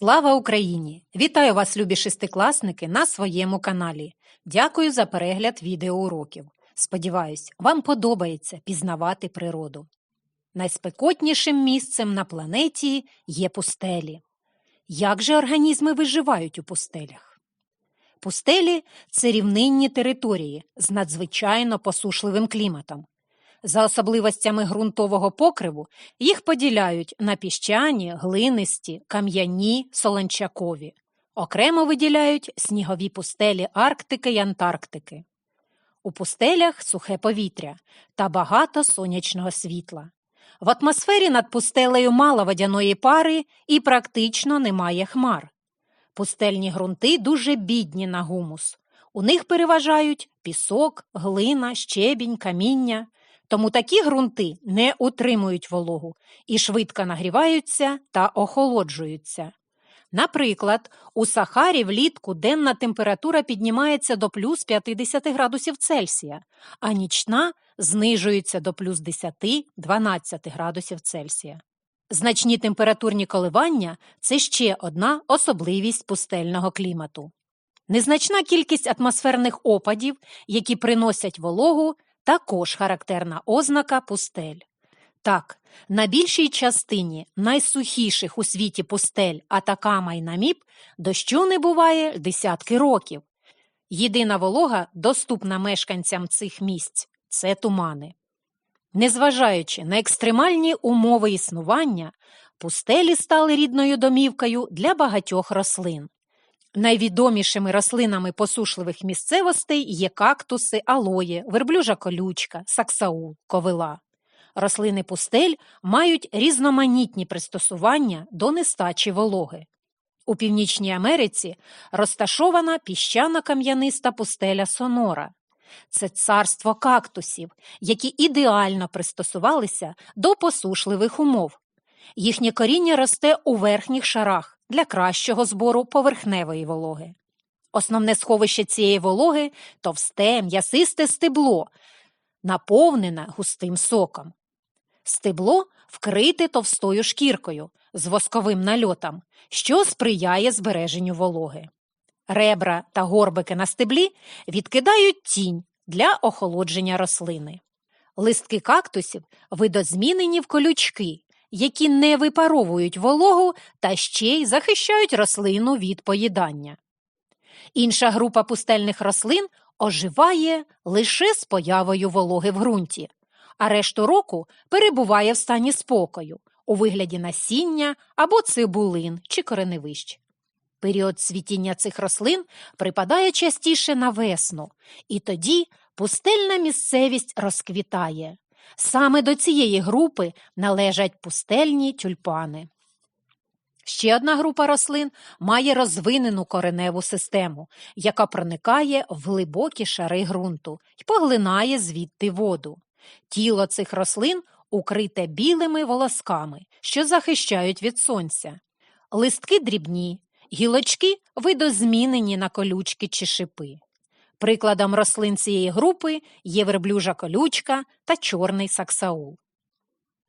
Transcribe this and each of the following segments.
Слава Україні! Вітаю вас, любі шестикласники, на своєму каналі. Дякую за перегляд відеоуроків. Сподіваюсь, вам подобається пізнавати природу. Найспекотнішим місцем на планеті є пустелі. Як же організми виживають у пустелях? Пустелі це рівнинні території з надзвичайно посушливим кліматом. За особливостями ґрунтового покриву їх поділяють на піщані, глинисті, кам'яні, солончакові. Окремо виділяють снігові пустелі Арктики й Антарктики. У пустелях сухе повітря та багато сонячного світла. В атмосфері над пустелею мало водяної пари і практично немає хмар. Пустельні ґрунти дуже бідні на гумус. У них переважають пісок, глина, щебінь, каміння. Тому такі ґрунти не утримують вологу і швидко нагріваються та охолоджуються. Наприклад, у Сахарі влітку денна температура піднімається до плюс 50 градусів Цельсія, а нічна знижується до плюс 10-12 градусів Цельсія. Значні температурні коливання це ще одна особливість пустельного клімату. Незначна кількість атмосферних опадів, які приносять вологу, також характерна ознака пустель. Так, на більшій частині найсухіших у світі пустель Атакама й Наміб дощу не буває десятки років. Єдина волога, доступна мешканцям цих місць, це тумани. Незважаючи на екстремальні умови існування, пустелі стали рідною домівкою для багатьох рослин. Найвідомішими рослинами посушливих місцевостей є кактуси, алоє, верблюжа колючка, саксаул, ковила. Рослини пустель мають різноманітні пристосування до нестачі вологи. У Північній Америці розташована піщано кам'яниста пустеля Сонора. Це царство кактусів, які ідеально пристосувалися до посушливих умов. Їхнє коріння росте у верхніх шарах для кращого збору поверхневої вологи. Основне сховище цієї вологи товсте, м'ясисте стебло, наповнене густим соком. Стебло вкрите товстою шкіркою з восковим нальотом, що сприяє збереженню вологи. Ребра та горбики на стеблі відкидають тінь для охолодження рослини. Листки кактусів видозмінені в колючки, які не випаровують вологу та ще й захищають рослину від поїдання. Інша група пустельних рослин оживає лише з появою вологи в ґрунті, а решту року перебуває в стані спокою у вигляді насіння або цибулин чи кореневищ. Період цвітіння цих рослин припадає частіше на весну, і тоді пустельна місцевість розквітає. Саме до цієї групи належать пустельні тюльпани. Ще одна група рослин має розвинену кореневу систему, яка проникає в глибокі шари ґрунту і поглинає звідти воду. Тіло цих рослин укрите білими волосками, що захищають від сонця. Листки дрібні, гілочки видозмінені на колючки чи шипи. Прикладом рослин цієї групи є верблюжа колючка та чорний саксаул.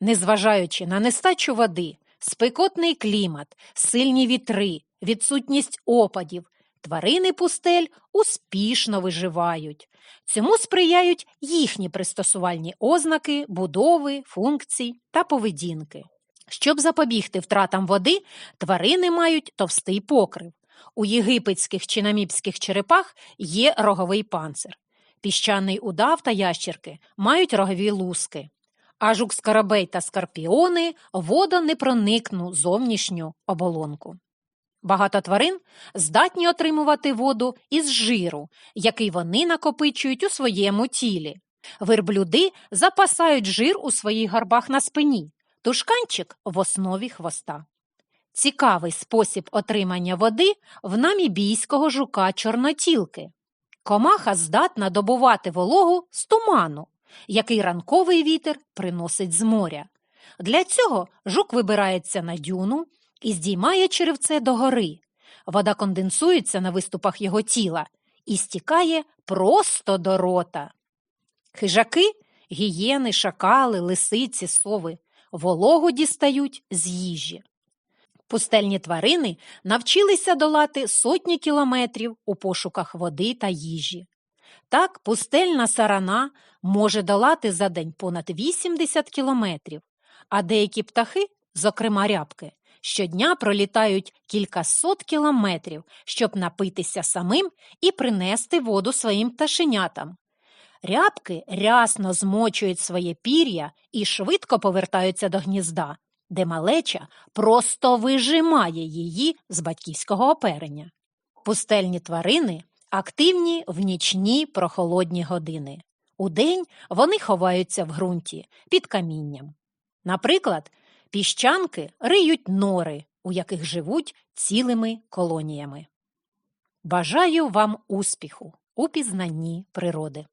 Незважаючи на нестачу води, спекотний клімат, сильні вітри, відсутність опадів, тварини пустель успішно виживають. Цьому сприяють їхні пристосувальні ознаки, будови, функцій та поведінки. Щоб запобігти втратам води, тварини мають товстий покрив. У єгипетських чи намібських черепах є роговий панцир. Піщаний удав та ящерки мають рогові луски, а жук скарабей та скорпіони водонепроникну зовнішню оболонку. Багато тварин здатні отримувати воду із жиру, який вони накопичують у своєму тілі. Верблюди запасають жир у своїх гарбах на спині, тушканчик в основі хвоста. Цікавий спосіб отримання води в намібійського жука чорнотілки. Комаха здатна добувати вологу з туману, який ранковий вітер приносить з моря. Для цього жук вибирається на дюну і здіймає черевце догори. Вода конденсується на виступах його тіла і стікає просто до рота. Хижаки, гієни, шакали, лисиці, сови вологу дістають з їжі. Пустельні тварини навчилися долати сотні кілометрів у пошуках води та їжі. Так, пустельна сарана може долати за день понад 80 кілометрів, а деякі птахи, зокрема рябки, щодня пролітають кількасот кілометрів, щоб напитися самим і принести воду своїм пташенятам. Рябки рясно змочують своє пір'я і швидко повертаються до гнізда, де малеча просто вижимає її з батьківського оперення. Пустельні тварини активні в нічні прохолодні години. Удень вони ховаються в ґрунті під камінням. Наприклад, піщанки риють нори, у яких живуть цілими колоніями. Бажаю вам успіху у пізнанні природи.